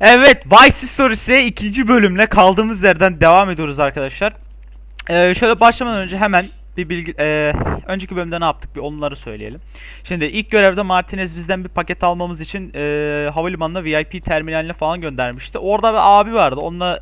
Evet Vice Stories'e ikinci bölümle kaldığımız yerden devam ediyoruz arkadaşlar. Ee, şöyle başlamadan önce hemen bir bilgi... ee, önceki bölümde ne yaptık bir onları söyleyelim. Şimdi ilk görevde Martinez bizden bir paket almamız için ee, havalimanına VIP terminaline falan göndermişti. Orada bir abi vardı onunla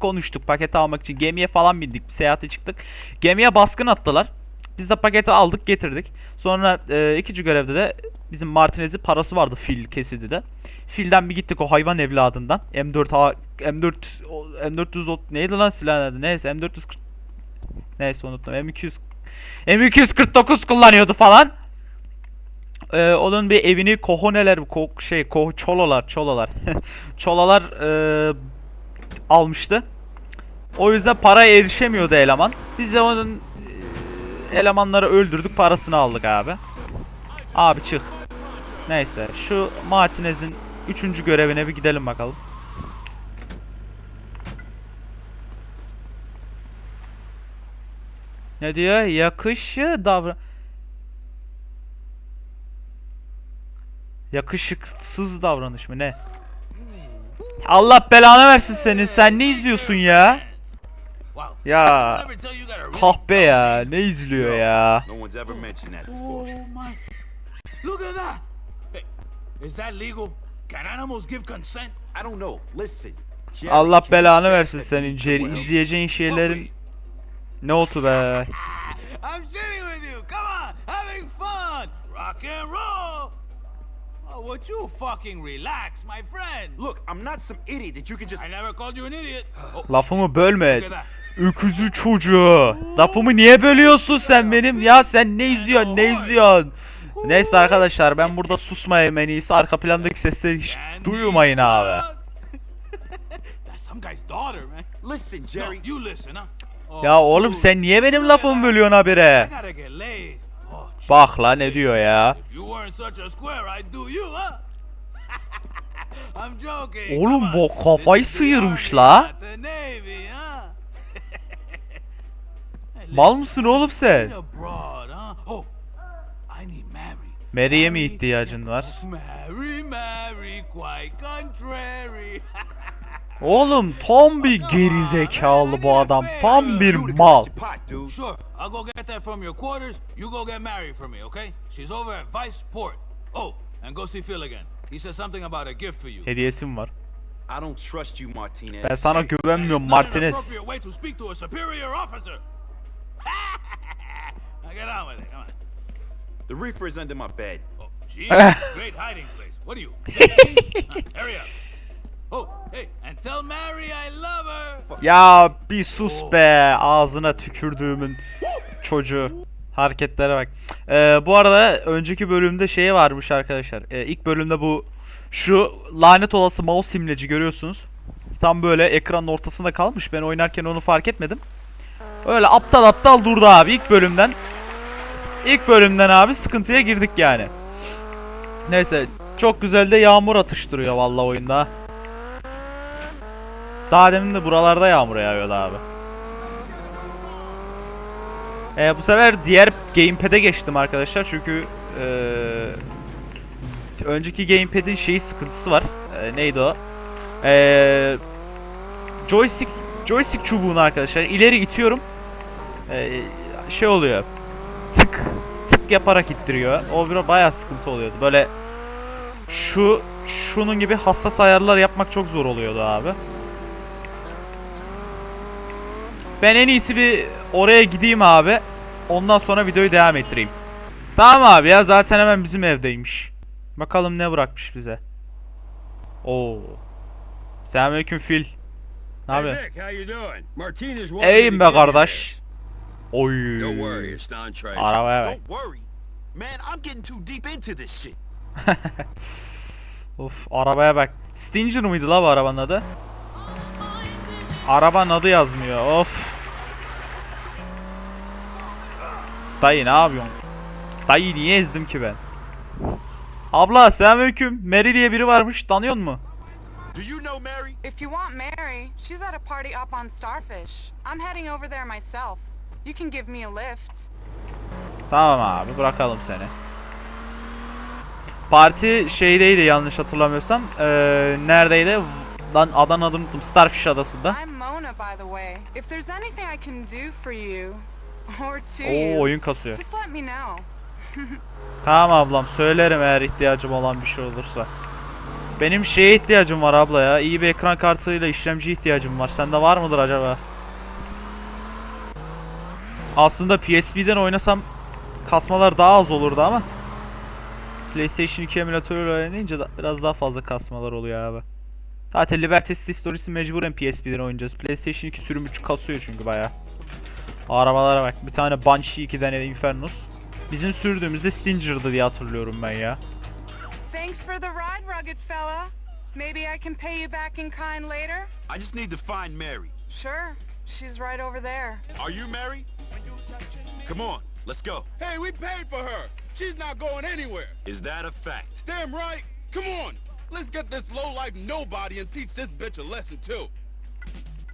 konuştuk paketi almak için gemiye falan bindik bir seyahate çıktık. Gemiye baskın attılar. Biz de paketi aldık getirdik. Sonra ee, ikinci görevde de bizim Martinez'in parası vardı fil kesidi de. Filden bir gittik o hayvan evladından. M4 A M4 o- M400 o- neydi lan silah adı? Neyse M400 Neyse unuttum. M200 M249 kullanıyordu falan. Ee, onun bir evini kohoneler ko şey ko çololar çololar çolalar ee, almıştı. O yüzden paraya erişemiyordu eleman. Biz de onun elemanları öldürdük parasını aldık abi. Abi çık. Neyse şu Martinez'in üçüncü görevine bir gidelim bakalım. Ne diyor? Yakışı davran... Yakışıksız davranış mı ne? Allah belanı versin senin. Sen ne izliyorsun ya? Ya kahpe ya. Ne izliyor ya? Oh! Look at that. İs that legal? Can animals give consent? I don't know. Listen. Allah belanı versin senin Jerry. İzleyeceğin şeylerin ne otu be? I'm shitting with you. Come on, having fun. Rock and roll. Oh, would you fucking relax, my friend? Look, I'm not some idiot that you can just. I never called you an idiot. Oh, Lafımı bölme. Öküzü çocuğu. Lafımı niye bölüyorsun sen benim? Ya sen ne izliyorsun? Ne izliyorsun? Neyse arkadaşlar ben burada susmayayım en iyisi. Arka plandaki sesleri hiç duymayın abi. Oh, Ya oğlum sen niye benim lafımı bölüyorsun habire? Oh. Bak la ne diyor ya? Oğlum bu kafayı sıyırmış la. Mal mısın oğlum sen? Oh. Mary'e mi ihtiyacın var? Oğlum tam bir gerizekalı bu adam. Tam bir mal. cut your pot, dude. Sure, I'll go get that from your quarters. You go get Mary for me, okay? She's over at Vice Port. Oh, and go see Phil again. He said something about a gift for you. Hediyesi var? Ben sana güvenmiyorum Martinez. Now get on with it. Come on. The reefer is under my bed. Oh, gee, great hiding place. What are you? 15? Huh, hurry up. Oh, hey, and tell Mary I love her. Ya bir sus be ağzına tükürdüğümün çocuğu. Hareketlere bak. Ee, bu arada önceki bölümde şey varmış arkadaşlar. Ee, ilk bölümde bu şu lanet olası mouse simleci görüyorsunuz. Tam böyle ekranın ortasında kalmış. Ben oynarken onu fark etmedim. Öyle aptal aptal durdu abi ilk bölümden. İlk bölümden abi sıkıntıya girdik yani. Neyse çok güzel de yağmur atıştırıyor vallahi oyunda. Daha demin de buralarda yağmur yağıyordu abi. Ee, bu sefer diğer gamepad'e geçtim arkadaşlar çünkü eee, önceki gamepad'in şeyi sıkıntısı var. Ee, neydi o? Ee, joystick joystick çubuğunu arkadaşlar ileri itiyorum. Ee, şey oluyor. Tık tık yaparak ittiriyor. O biraz bayağı sıkıntı oluyordu. Böyle şu şunun gibi hassas ayarlar yapmak çok zor oluyordu abi. Ben en iyisi bir oraya gideyim abi. Ondan sonra videoyu devam ettireyim. Tamam abi ya zaten hemen bizim evdeymiş. Bakalım ne bırakmış bize. Oo. Selamünaleyküm Phil. Ne Hey abi? To be kardeş. Oy. Arabaya bak. Of arabaya bak. Stinger mıydı la bu arabanın adı? Arabanın adı yazmıyor. Of. Dayı ne yapıyorsun? Dayı niye ezdim ki ben? Abla selamünaleyküm. Mary diye biri varmış. Tanıyor mu? Do you know Mary? If you want Mary, she's at a party up on Starfish. I'm heading over there myself. You can give me a lift. Tamam abi bırakalım seni. Parti şeydeydi yanlış hatırlamıyorsam. Eee neredeydi? Lan adanın adını unuttum. Starfish adasında. I'm Mona, by the way. If there's anything I can do for you, or to Oo you, oyun kasıyor. just let me know. Tamam ablam söylerim eğer ihtiyacım olan bir şey olursa. Benim şeye ihtiyacım var abla ya. İyi bir ekran kartıyla işlemci ihtiyacım var. Sende var mıdır acaba? Aslında PSP'den oynasam kasmalar daha az olurdu ama PlayStation 2 emülatörüyle oynayınca da biraz daha fazla kasmalar oluyor abi. Zaten Liberty City Stories'i mecburen PSP'den oynayacağız. PlayStation 2 sürümü kasıyor çünkü bayağı. Arabalara bak. Bir tane Banshee, iki tane Infernus. Bizim sürdüğümüzde Stinger'dı diye hatırlıyorum ben ya. Thanks for the ride, rugged fella. Maybe I can pay you back in kind later? I just need to find Mary. Sure. She's right over there. Are you Mary? Come on, let's go. Hey, we paid for her. She's not going anywhere. Is that a fact? Damn right. Come on. Let's get this low-life nobody and teach this bitch a lesson too.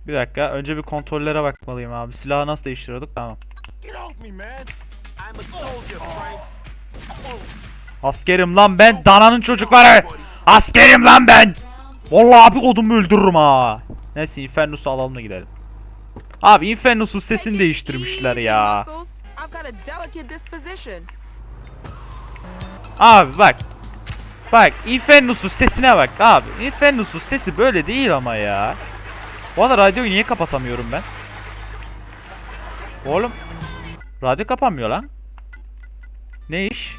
Bir dakika. Önce bir kontrollere bakmalıyım abi. Silahı nasıl değiştiriyorduk? Tamam. Get off me, man. I'm a soldier, Frank. Askerim lan ben. Dananın çocukları. Askerim lan ben. Vallahi bir kodumu öldürürüm ha. Neyse Infernus'u alalım da gidelim. Abi Infernus'un sesini değiştirmişler ya. Abi bak. Bak Infernus'un sesine bak abi. Infernus'un sesi böyle değil ama ya. Bu arada radyoyu niye kapatamıyorum ben? Oğlum. Radyo kapanmıyor lan. Ne iş?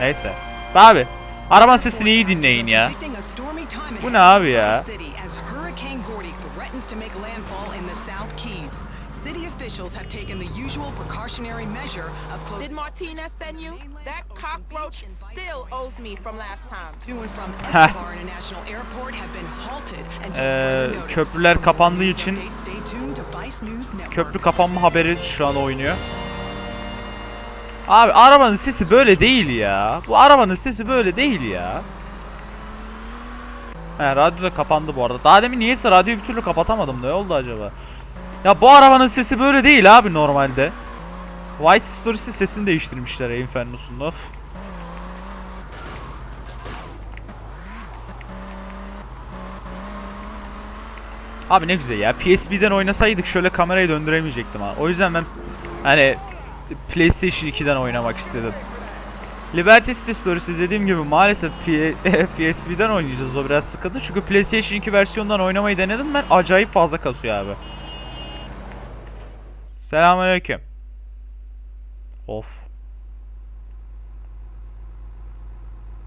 Neyse. Abi. Arabanın sesini iyi dinleyin ya. Bu ne abi ya? City officials have taken the usual precautionary measure of Did closing Martinez send you? That cockroach still owes me from last time. to and from Escobar International Airport have been halted until Ee, köprüler kapandığı için. Köprü kapanma haberi şu an oynuyor. Abi arabanın sesi böyle değil ya. Bu arabanın sesi böyle değil ya. He radyo da kapandı bu arada. Daha demin niyeyse radyoyu bir türlü kapatamadım. Ne oldu acaba? Ya bu arabanın sesi böyle değil abi normalde. Vice Stories'in sesini değiştirmişler Infernus'un of. Abi ne güzel ya. PSP'den oynasaydık şöyle kamerayı döndüremeyecektim ha. O yüzden ben hani PlayStation 2'den oynamak istedim. Liberty City Stories'i dediğim gibi maalesef P- PSP'den oynayacağız o biraz sıkıntı. Çünkü PlayStation 2 versiyondan oynamayı denedim ben. Acayip fazla kasıyor abi. Selamünaleyküm. Of.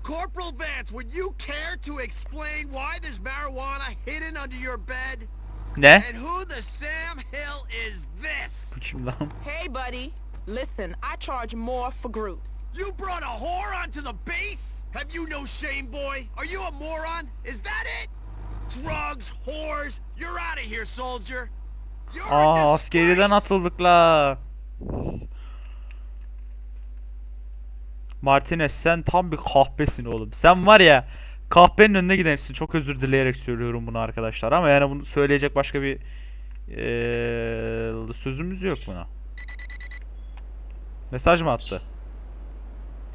Corporal Vance, would you care to explain why there's marijuana hidden under your bed? Ne? And who the Sam Hill is this? Bu kim lan? Hey, buddy. Listen, I charge more for groups. You brought a whore onto the base? Have you no shame, boy? Are you a moron? Is that it? Drugs, whores, you're out of here, soldier. You're Aa askeriden atıldık la. Martinez sen tam bir kahpesin oğlum. Sen var ya kahpenin önüne gidersin. Çok özür dileyerek söylüyorum bunu arkadaşlar ama yani bunu söyleyecek başka bir eee, sözümüz yok buna. Mesaj mı attı?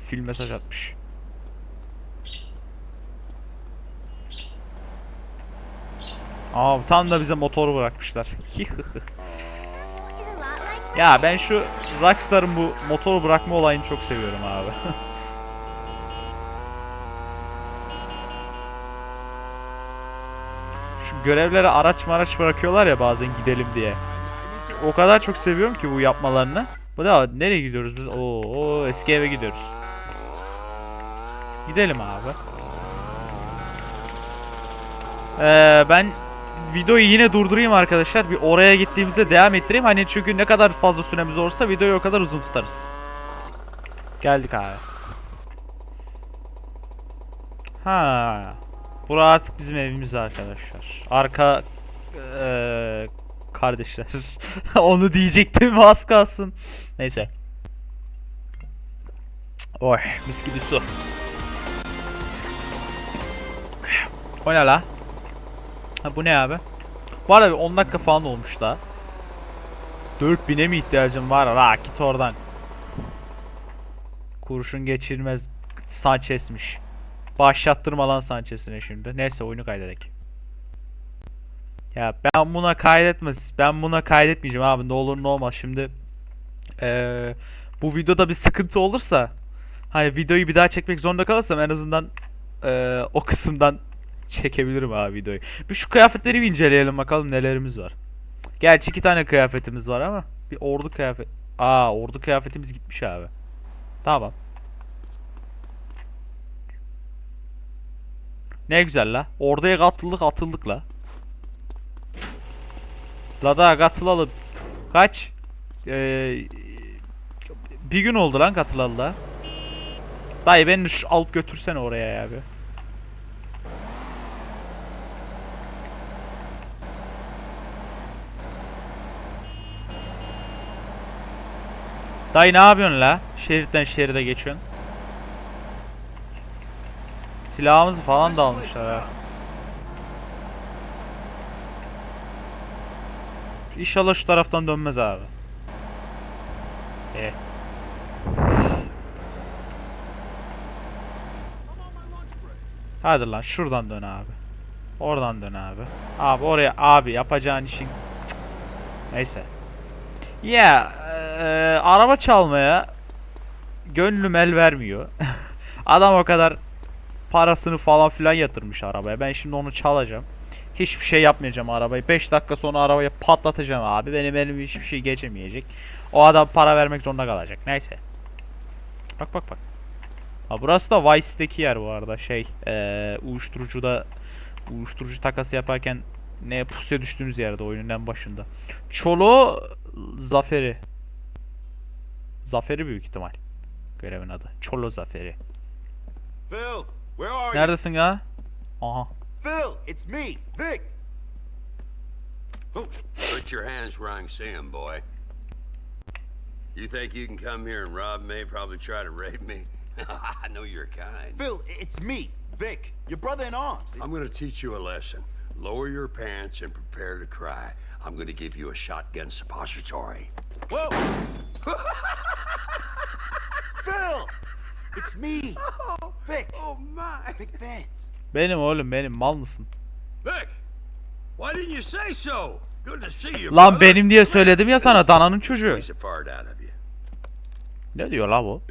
Film mesaj atmış. Aa tam da bize motoru bırakmışlar. ya ben şu Rockstar'ın bu motoru bırakma olayını çok seviyorum abi. şu görevlere araç maraç bırakıyorlar ya bazen gidelim diye. O kadar çok seviyorum ki bu yapmalarını. Bu da nereye gidiyoruz biz? Oo, eski eve gidiyoruz. Gidelim abi. Ee, ben videoyu yine durdurayım arkadaşlar. Bir oraya gittiğimizde devam ettireyim. Hani çünkü ne kadar fazla süremiz olursa videoyu o kadar uzun tutarız. Geldik abi. Ha. Bura artık bizim evimiz arkadaşlar. Arka eee, kardeşler. Onu diyecektim az kalsın. Neyse. Oy mis gibi su. O ne la? Ha bu ne abi? Bu arada bir 10 dakika falan olmuş da. 4000'e mi ihtiyacım var? La git oradan. Kurşun geçirmez Sanchez'miş. Başlattırma lan Sanchez'ine şimdi. Neyse oyunu kaydedek. Ya ben buna kaydetmez. Ben buna kaydetmeyeceğim abi. Ne olur ne olmaz. Şimdi eee, bu videoda bir sıkıntı olursa hani videoyu bir daha çekmek zorunda kalırsam en azından eee, o kısımdan çekebilirim abi videoyu. Bir şu kıyafetleri bir inceleyelim bakalım nelerimiz var. Gerçi iki tane kıyafetimiz var ama bir ordu kıyafet. Aa ordu kıyafetimiz gitmiş abi. Tamam. Ne güzel la. Orduya katıldık atıldık la. La daha katılalım. Kaç? Ee, bir gün oldu lan katılalı da. Dayı beni şu alıp götürsene oraya ya bir. Dayı ne yapıyorsun la? Şeritten şeride geçiyorsun. Silahımızı falan da almışlar ha. İnşallah şu taraftan dönmez abi. Eh. Hadi lan şuradan dön abi. Oradan dön abi. Abi oraya abi yapacağın işin. Neyse. Ya eee, araba çalmaya gönlüm el vermiyor. Adam o kadar parasını falan filan yatırmış arabaya. Ben şimdi onu çalacağım. Hiçbir şey yapmayacağım arabayı. 5 dakika sonra arabayı patlatacağım abi. Benim elim hiçbir şey geçemeyecek. O adam para vermek zorunda kalacak. Neyse. Bak bak bak. Ha burası da Vice'deki yer bu arada. Şey, eee uyuşturucuda uyuşturucu takası yaparken ne pusuya düştüğümüz yerde oyunun en başında. Çolo Zaferi. Zaferi büyük ihtimal. Görevin adı. Çolo Zaferi. Phil? Neredesin ya? Aha. Phil, it's me, Vic. Put your hands where I can see 'em, boy. You think you can come here and rob me, probably try to rape me? I know you're kind. Phil, it's me, Vic, your brother in arms. I'm gonna teach you a lesson. Lower your pants and prepare to cry. I'm gonna give you a shotgun suppository. Whoa! Phil, it's me, oh, Vic. Oh my! Big fans. Benim oğlum benim mal mısın? Vic, why didn't you say so? Good to see you. Lan benim diye söyledim ya sana dananın çocuğu. Ne diyor la bu?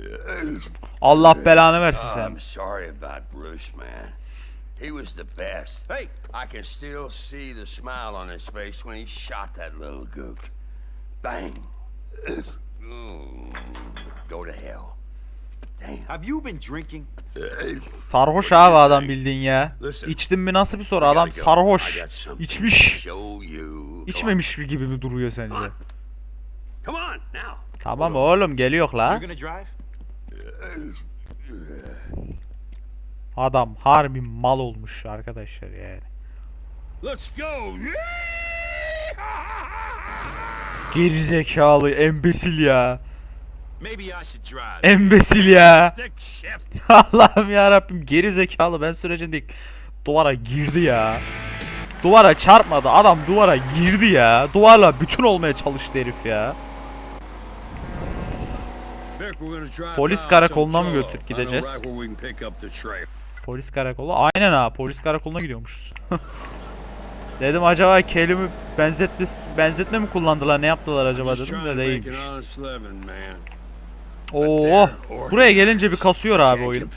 Allah belanı versin Oh, sen. I'm sorry about Bruce, man. He was the best. Hey, I can still see the smile on his face when he shot that little gook. Bang. Go to hell. Have you been drinking? Sarhoş abi adam bildiğin ya. İçtin mi nasıl bir soru? Adam sarhoş. İçmiş. İçmemiş gibi mi duruyor sence? Tamam oğlum geliyor la. Adam harbi mal olmuş arkadaşlar yani. Let's go. Gerizekalı embesil ya. Embesil ya. Allah'ım ya Rabbim geri zekalı ben sürecinde duvara girdi ya. Duvara çarpmadı adam duvara girdi ya. Duvarla bütün olmaya çalıştı herif ya. Polis karakoluna mı götür- gideceğiz? Polis karakolu. Aynen ha polis karakoluna gidiyormuşuz. Dedim acaba kelime benzetme benzetme mi kullandılar ne yaptılar acaba dedim de değilmiş. an honest living, man. Oo buraya gelince bir kasıyor abi oyun.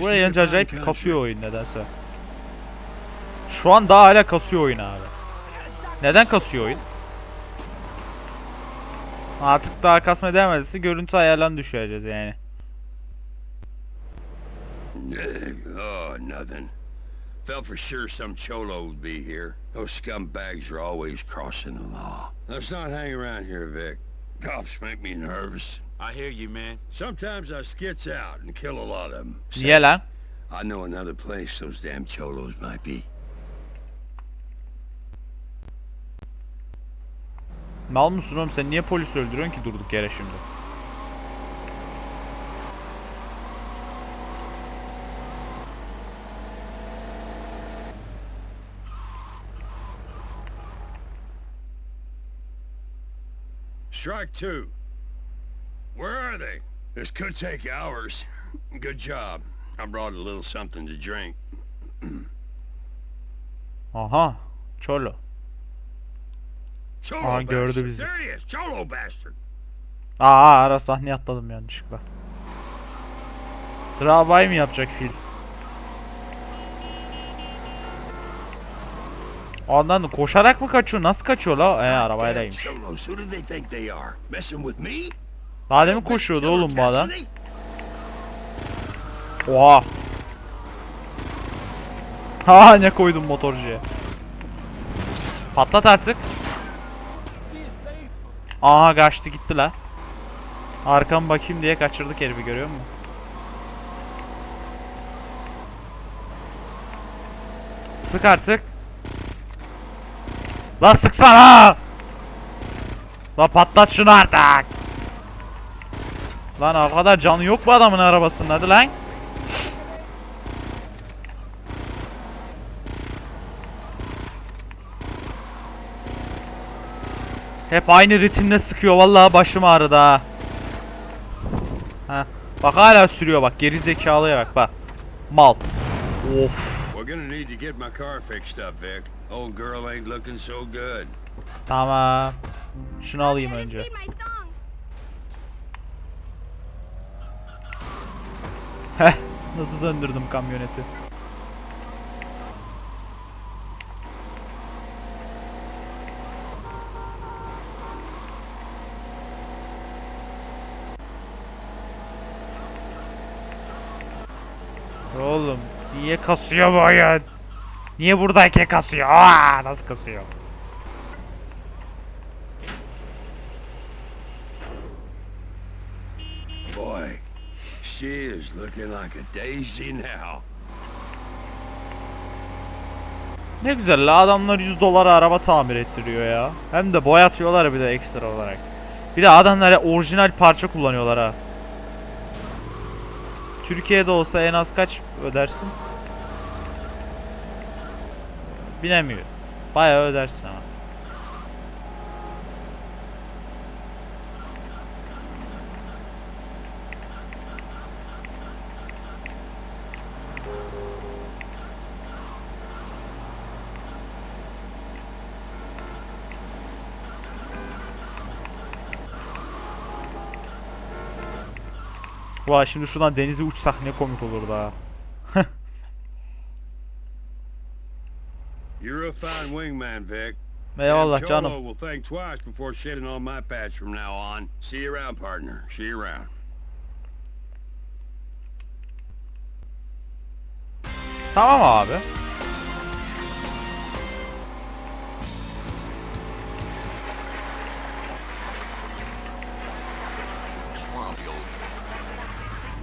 Buraya gelince acayip country. kasıyor oyun nedense. Şu an daha hala kasıyor oyun abi. Neden kasıyor oyun? Artık daha kasmaya devam görüntü ayarlarını düşüreceğiz yani. Oh, nothing. Felt for sure some cholo would be here. Those scumbags are always crossing the law. Let's not hang around here, Vic. Cops make me nervous. I hear you, man. Sometimes I skits out and kill a lot of them. Niye lan? I know another place those damn cholos might be. Mal mısın oğlum sen niye polis öldürüyorsun ki durduk yere şimdi? Strike two. Where are they? This could take hours. Good job. I brought a little something to drink. Aha. Çolo. Cholo Aa, gördü bizi. There he is, Cholo bastard. Aa ara sahneye atladım yanlışlıkla. Drive mı yapacak fil? Ondan da koşarak mı kaçıyor? Nasıl kaçıyor la? Goddamn arabaylaymış. Daha demin koşuyordu oğlum bu adam. Oha. Ha ne koydum motorcuya. Patlat artık. Aha kaçtı gitti la. Arkam bakayım diye kaçırdık herifi görüyor musun? Sık artık. La sıksana! La patlat şunu artık! Lan o kadar canı yok bu adamın arabasının hadi lan. Hep aynı ritimle sıkıyor vallahi başım ağrıdı ha. Heh. Bak hala sürüyor bak geri zekalıya bak bak. Mal. Of. Need to get my car fixed up, Vic. Old girl ain't looking so good. Tamam. Şunu alayım önce. Heh. Nasıl döndürdüm kamyoneti. Oğlum niye kasıyor bu? Niye buradayken kasıyor? Aa, nasıl kasıyor? Boy, she is looking like a daisy now. Ne güzel la adamlar 100 dolara araba tamir ettiriyor ya. Hem de boyatıyorlar bir de ekstra olarak. Bir de adamlar orijinal parça kullanıyorlar ha. Türkiye'de olsa en az kaç ödersin? Bilemiyorum. Bayağı ödersin ama. Vay şimdi şuradan denize uçsak ne komik olur da. Fine wingman, Vic. Eyvallah And canım. Cholo will think twice before shitting on my patch from now on. See you around, partner. See you around. Tamam abi.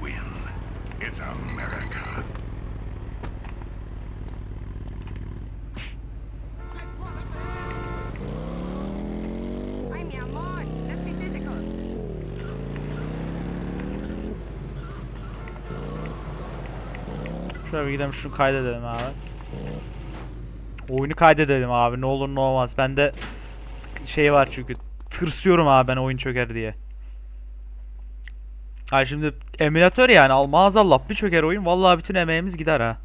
Win. It's America. Bir gidelim şunu kaydedelim abi. Oyunu kaydedelim abi ne olur ne olmaz. Bende şey var çünkü tırsıyorum abi ben oyun çöker diye. Ha şimdi emülatör yani al maazallah bir çöker oyun vallahi bütün emeğimiz gider ha.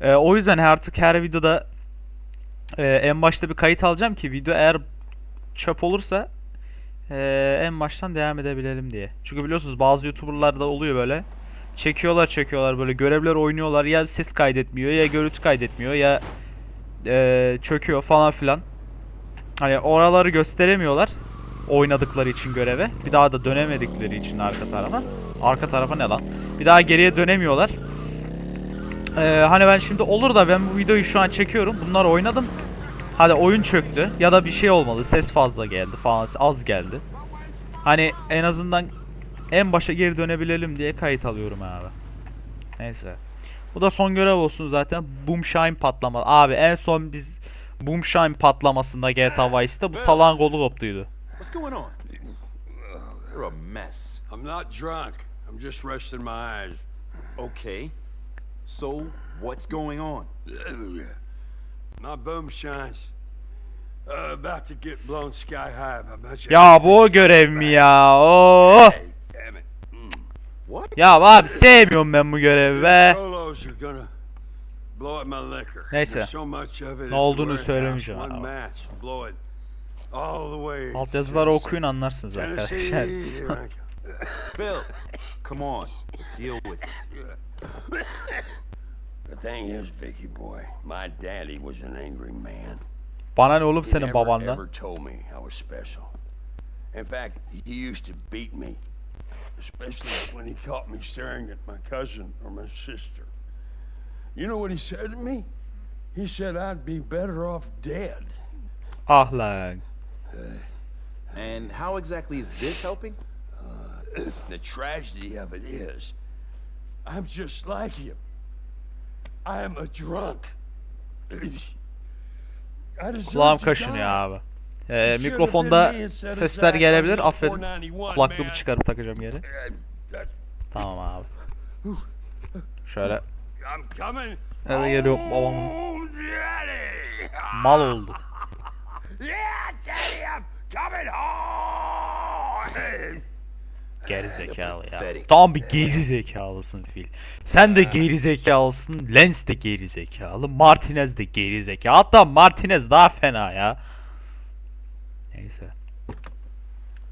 Ee, o yüzden artık her videoda e, en başta bir kayıt alacağım ki video eğer çöp olursa e, en baştan devam edebilelim diye. Çünkü biliyorsunuz bazı youtuberlarda oluyor böyle. Çekiyorlar çekiyorlar böyle görevler oynuyorlar ya ses kaydetmiyor ya görüntü kaydetmiyor ya e, çöküyor falan filan. Hani oraları gösteremiyorlar oynadıkları için göreve. Bir daha da dönemedikleri için arka tarafa. Arka tarafa ne lan? Bir daha geriye dönemiyorlar. Ee, hani ben şimdi olur da ben bu videoyu şu an çekiyorum. Bunlar oynadım. Hadi oyun çöktü ya da bir şey olmadı. Ses fazla geldi falan az geldi. Hani en azından en başa geri dönebilelim diye kayıt alıyorum abi. Neyse. Bu da son görev olsun zaten. Boomshine patlama. Abi en son biz Boomshine patlamasında GTA Vice'te bu salağın kolu koptuydu. What's going on? You're a mess. I'm not drunk. I'm just resting my eyes. Okay. So, what's going on? My boom shines. Uh, about to get blown sky high Ya bu görev mi ya? Oo. Hey, damn it. What? Ya abi sevmiyorum ben bu görevi be. Neyse. The olduğunu söylemeyeceğim abi. Altyazıları okuyun anlarsınız arkadaşlar. Phil, come on. Let's deal with it. The thing is, Vicky boy, my daddy was an angry man. Bana ne oğlum He senin never babandan? ever told me I was special. In fact, he used to beat me, especially when he caught me staring at my cousin or my sister. You know what he said to me? He said I'd be better off dead. Ah lan. And how exactly is this helping? The tragedy of it is, I'm just like him. I am a drunk. I deserve Kulağım to kaşınıyor die. abi. Ee, mikrofonda sesler gelebilir. 491, Kulaklığımı çıkarıp takacağım geri. Tamam abi. Şöyle. Eve geliyor babamın. home, Daddy. mal oldu. Geri zekalı ya. Tam bir geri zekalısın Phil. Sen de geri zekalısın. Lens de geri zekalı. Martinez de geri zekalı. Hatta Martinez daha fena ya. Neyse.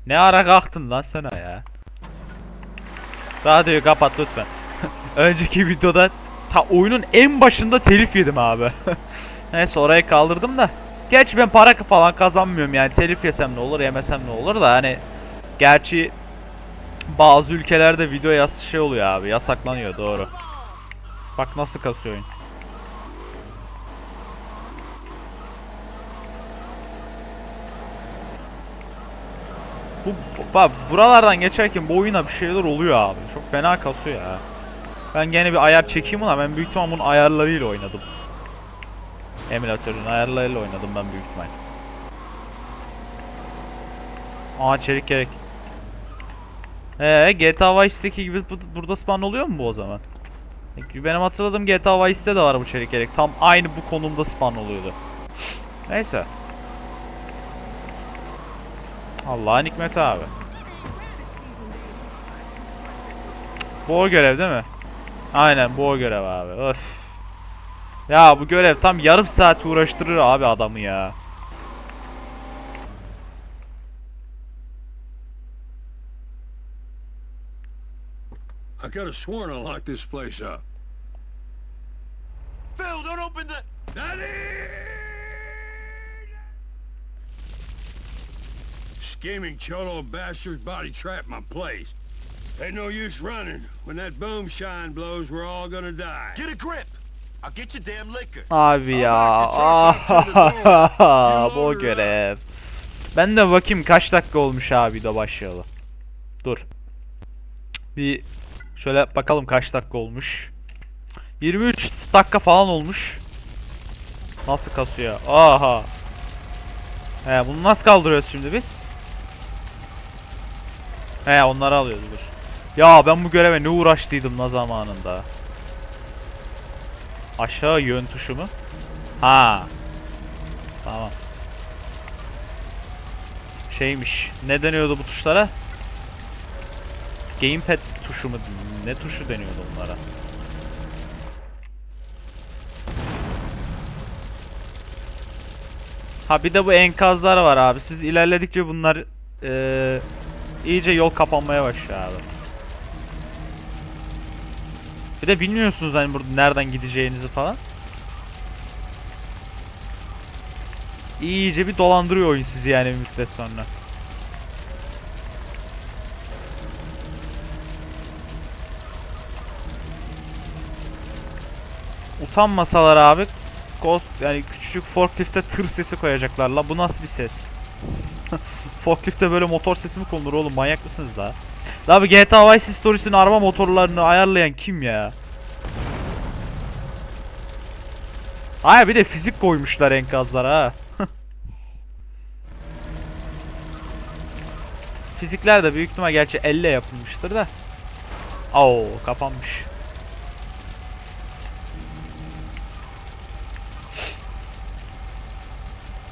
Ne ara kalktın lan sen ya? Radyoyu kapat lütfen. Önceki videoda ta oyunun en başında telif yedim abi. Neyse orayı kaldırdım da. Gerçi ben para falan kazanmıyorum yani telif yesem ne olur yemesem ne olur da hani gerçi bazı ülkelerde video yas şey oluyor abi yasaklanıyor doğru. Bak nasıl kasıyor oyun. Bu, bak buralardan geçerken bu oyuna bir şeyler oluyor abi. Çok fena kasıyor ya. Ben gene bir ayar çekeyim ona. Ben büyük ihtimal bunun ayarlarıyla oynadım. Emülatörün ayarlarıyla oynadım ben büyük ihtimal. Aa çelik gerek. Ee GTA Vice City'deki gibi bu- burada spawn oluyor mu bu o zaman? Çünkü Benim hatırladığım GTA Vice'te de var bu çelik gerek. Tam aynı bu konumda spawn oluyordu. Neyse. Allah'ın hikmeti abi. Bu o görev değil mi? Aynen bu o görev abi. Öf. Ya bu görev tam yarım saat uğraştırır abi adamı ya. I could have sworn I locked this place up. Phil, don't open the. Scheming cholo bastards body trapped my place. Ain't no use running. When that boom shine blows, we're all gonna die. Get a grip. I'll get your damn liquor. Abi ya. Door. bu görev. Ben de bakayım kaç dakika olmuş abi de başlayalı. Dur. Bir şöyle bakalım kaç dakika olmuş. 23 dakika falan olmuş. Nasıl kasıyor? Aha. He bunu nasıl kaldırıyoruz şimdi biz? He onları alıyoruz dur. Ya ben bu göreve ne uğraştıydım la zamanında. Aşağı yön tuşu mu? Ha. Tamam. Şeymiş. Ne deniyordu bu tuşlara? Gamepad tuşu mu? Ne tuşu deniyordu onlara? Ha bir de bu enkazlar var abi. Siz ilerledikçe bunlar eee, iyice yol kapanmaya abi. Bir de bilmiyorsunuz hani burada nereden gideceğinizi falan. İyice bir dolandırıyor oyun sizi yani bir müddet sonra. Utanmasalar abi Ghost yani küçücük forklifte tır sesi koyacaklar la bu nasıl bir ses? forklifte böyle motor sesi mi konulur oğlum manyak mısınız la? La bu GTA Vice Stories'in araba motorlarını ayarlayan kim ya? Hayır bir de fizik koymuşlar enkazlara ha. Fizikler de büyük ihtimal gerçi elle yapılmıştır da. Oo kapanmış.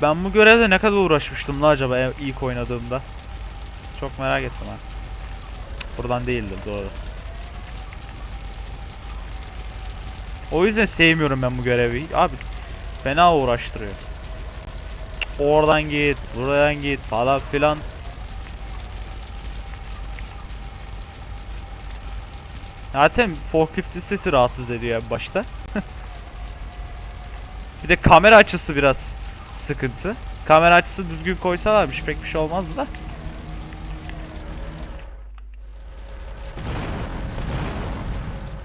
Ben bu görevde ne kadar uğraşmıştım la acaba ilk oynadığımda? Çok merak ettim ha. Buradan değildir doğru. O yüzden sevmiyorum ben bu görevi. Abi fena uğraştırıyor. Oradan git, buradan git falan filan. Zaten forkliftin sesi rahatsız ediyor başta. bir de kamera açısı biraz sıkıntı. Kamera açısı düzgün koysalarmış pek bir şey olmazdı da.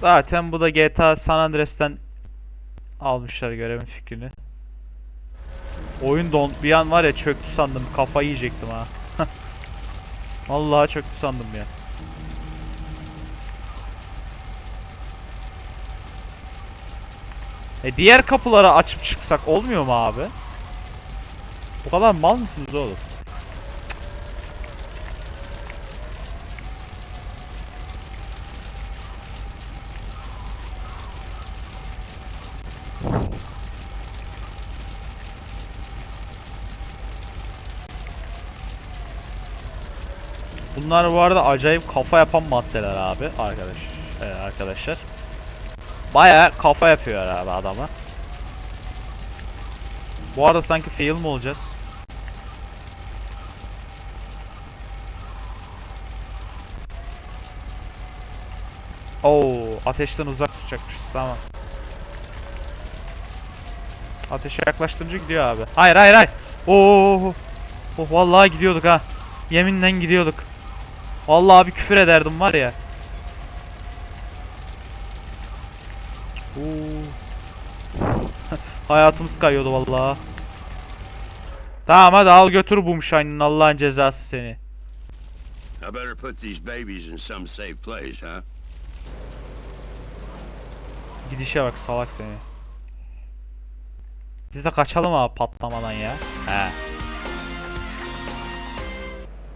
Zaten bu da GTA San Andreas'ten almışlar görevin fikrini. Oyun don bir an var ya çöktü sandım kafayı yiyecektim ha. Vallahi çöktü sandım ya. E diğer kapıları açıp çıksak olmuyor mu abi? Bu kadar mal mısınız oğlum? Bunlar bu arada acayip kafa yapan maddeler abi arkadaş e, arkadaşlar. Baya kafa yapıyor abi adamı. Bu arada sanki fail mi olacağız? Oo, ateşten uzak tutacakmışız tamam. Ateşe yaklaştırınca gidiyor abi. Hayır hayır hayır. Oo. Oh vallahi gidiyorduk ha. Yeminle gidiyorduk. Vallahi bir küfür ederdim var ya. Hayatımız kayıyordu vallahi. Tamam hadi al götür bu Moonshine'ın Allah'ın cezası seni. I better put these babies in some safe place, huh? Gidişe bak salak seni. Biz de kaçalım abi patlamadan ya. He.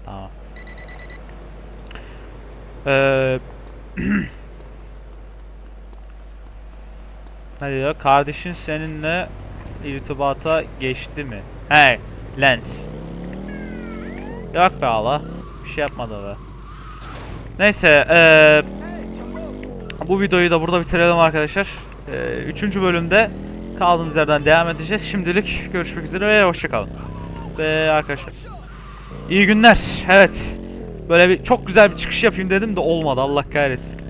Tamam. Ee, ne diyor? Kardeşin seninle irtibata geçti mi? He, Lens. Yok be Allah. Bir şey yapmadı be. Neyse, eee bu videoyu da burada bitirelim arkadaşlar. Ee, üçüncü bölümde kaldığımız yerden devam edeceğiz. Şimdilik görüşmek üzere ve hoşçakalın. Ve arkadaşlar iyi günler. Evet. Böyle bir çok güzel bir çıkış yapayım dedim de olmadı Allah kahretsin.